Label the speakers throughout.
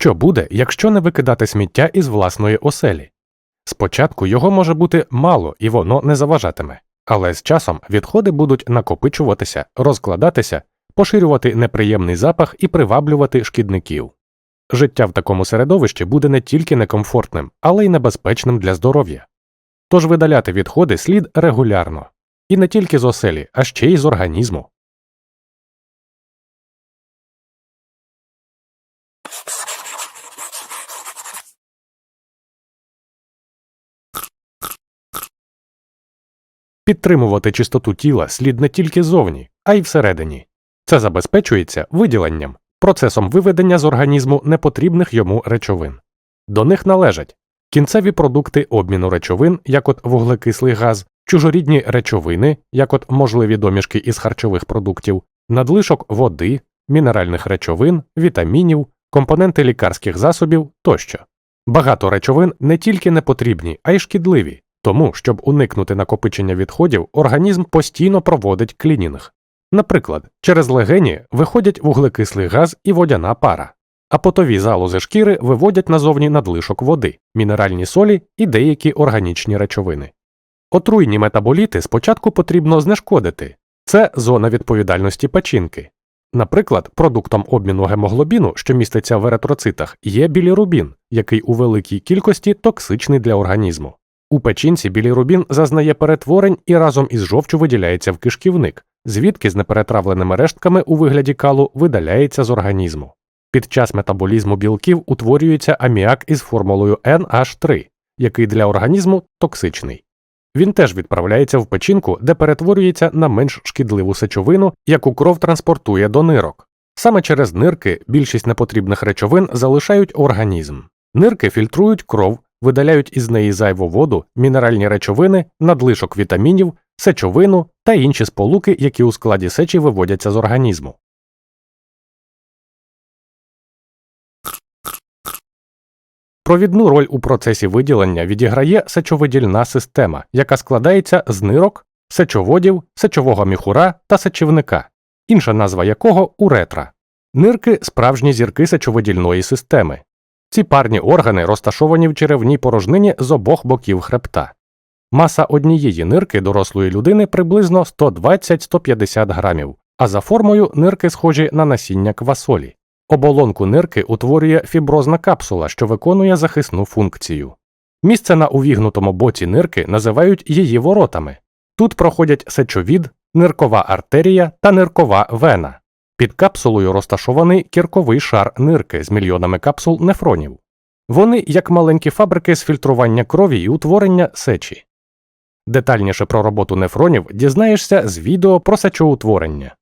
Speaker 1: Що буде, якщо не викидати сміття із власної оселі? Спочатку його може бути мало і воно не заважатиме, але з часом відходи будуть накопичуватися, розкладатися, поширювати неприємний запах і приваблювати шкідників. Життя в такому середовищі буде не тільки некомфортним, але й небезпечним для здоров'я. Тож видаляти відходи слід регулярно, і не тільки з оселі, а ще й з організму. Підтримувати чистоту тіла слід не тільки зовні, а й всередині. Це забезпечується виділенням, процесом виведення з організму непотрібних йому речовин. До них належать кінцеві продукти обміну речовин, як от вуглекислий газ, чужорідні речовини, як от можливі домішки із харчових продуктів, надлишок води, мінеральних речовин, вітамінів, компоненти лікарських засобів тощо. Багато речовин не тільки не потрібні, а й шкідливі, тому, щоб уникнути накопичення відходів, організм постійно проводить клінінг. Наприклад, через легені виходять вуглекислий газ і водяна пара, а потові залози шкіри виводять назовні надлишок води, мінеральні солі і деякі органічні речовини. Отруйні метаболіти спочатку потрібно знешкодити це зона відповідальності печінки. Наприклад, продуктом обміну гемоглобіну, що міститься в еритроцитах, є білірубін, який у великій кількості токсичний для організму. У печінці білірубін зазнає перетворень і разом із жовчу виділяється в кишківник, звідки з неперетравленими рештками у вигляді калу видаляється з організму. Під час метаболізму білків утворюється аміак із формулою NH3, який для організму токсичний. Він теж відправляється в печінку, де перетворюється на менш шкідливу сечовину, яку кров транспортує до нирок. Саме через нирки більшість непотрібних речовин залишають організм. Нирки фільтрують кров, видаляють із неї зайву воду, мінеральні речовини, надлишок вітамінів, сечовину та інші сполуки, які у складі сечі виводяться з організму. Провідну роль у процесі виділення відіграє сечовидільна система, яка складається з нирок, сечоводів, сечового міхура та сечівника, інша назва якого уретра. Нирки справжні зірки сечовидільної системи. Ці парні органи розташовані в черевній порожнині з обох боків хребта. Маса однієї нирки дорослої людини приблизно 120-150 грамів, а за формою нирки схожі на насіння квасолі. Оболонку нирки утворює фіброзна капсула, що виконує захисну функцію. Місце на увігнутому боці нирки називають її воротами. Тут проходять сечовід, ниркова артерія та ниркова вена. Під капсулою розташований кірковий шар нирки з мільйонами капсул нефронів. Вони як маленькі фабрики з фільтрування крові і утворення сечі. Детальніше про роботу нефронів дізнаєшся з відео про сечоутворення.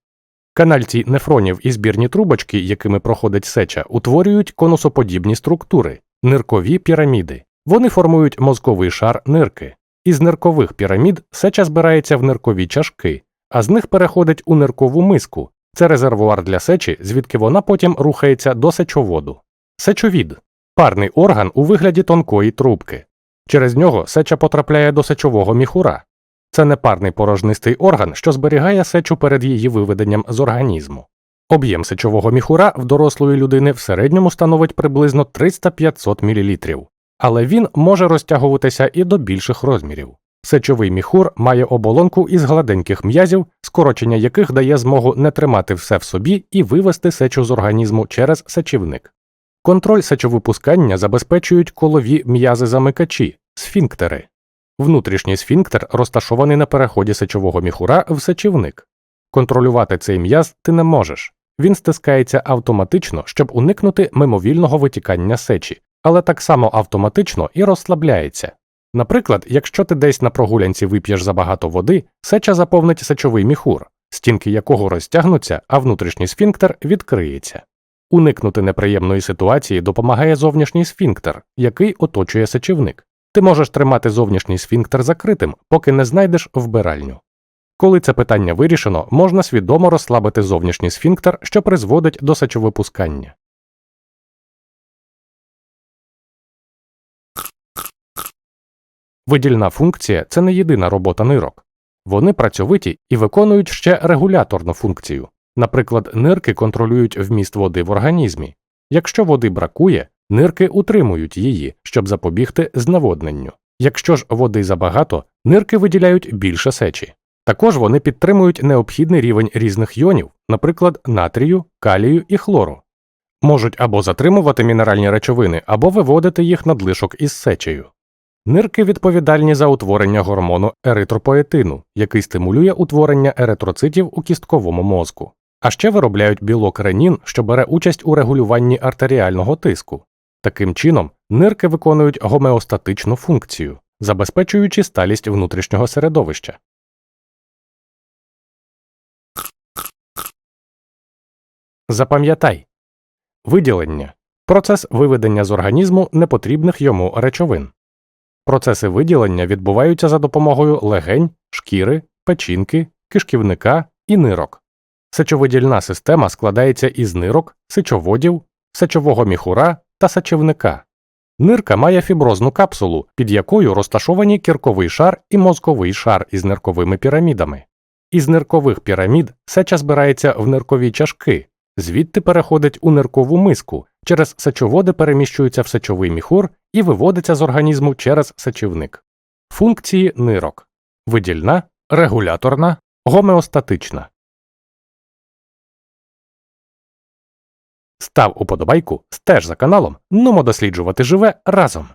Speaker 1: Канальці нефронів і збірні трубочки, якими проходить сеча, утворюють конусоподібні структури, ниркові піраміди. Вони формують мозковий шар нирки. Із ниркових пірамід сеча збирається в ниркові чашки, а з них переходить у ниркову миску. Це резервуар для сечі, звідки вона потім рухається до сечоводу. Сечовід парний орган у вигляді тонкої трубки. Через нього сеча потрапляє до сечового міхура. Це непарний порожнистий орган, що зберігає сечу перед її виведенням з організму. Об'єм сечового міхура в дорослої людини в середньому становить приблизно 300-500 мл, але він може розтягуватися і до більших розмірів. Сечовий міхур має оболонку із гладеньких м'язів, скорочення яких дає змогу не тримати все в собі і вивести сечу з організму через сечівник. Контроль сечовипускання забезпечують колові м'язи замикачі сфінктери. Внутрішній сфінктер розташований на переході сечового міхура в сечівник. Контролювати цей м'яз ти не можеш. Він стискається автоматично, щоб уникнути мимовільного витікання сечі, але так само автоматично і розслабляється. Наприклад, якщо ти десь на прогулянці вип'єш забагато води, сеча заповнить сечовий міхур, стінки якого розтягнуться, а внутрішній сфінктер відкриється. Уникнути неприємної ситуації допомагає зовнішній сфінктер, який оточує сечівник. Ти можеш тримати зовнішній сфінктер закритим, поки не знайдеш вбиральню. Коли це питання вирішено, можна свідомо розслабити зовнішній сфінктер, що призводить до сечовипускання. Видільна функція це не єдина робота нирок. Вони працьовиті і виконують ще регуляторну функцію. Наприклад, нирки контролюють вміст води в організмі. Якщо води бракує, нирки утримують її, щоб запобігти зневодненню. Якщо ж води забагато, нирки виділяють більше сечі. Також вони підтримують необхідний рівень різних йонів, наприклад, натрію, калію і хлору. Можуть або затримувати мінеральні речовини, або виводити їх надлишок із сечею. Нирки відповідальні за утворення гормону еритропоетину, який стимулює утворення еритроцитів у кістковому мозку. А ще виробляють білок ренін, що бере участь у регулюванні артеріального тиску. Таким чином, нирки виконують гомеостатичну функцію, забезпечуючи сталість внутрішнього середовища. Запам'ятай виділення процес виведення з організму непотрібних йому речовин. Процеси виділення відбуваються за допомогою легень, шкіри, печінки, кишківника і нирок. Сечовидільна система складається із нирок, сечоводів, сечового міхура та сечівника. Нирка має фіброзну капсулу, під якою розташовані кірковий шар і мозковий шар із нирковими пірамідами. Із ниркових пірамід сеча збирається в ниркові чашки, звідти переходить у ниркову миску, через сечоводи переміщується в сечовий міхур і виводиться з організму через сечівник. Функції нирок видільна, регуляторна, гомеостатична. Став уподобайку, стеж за каналом, нумо досліджувати живе разом.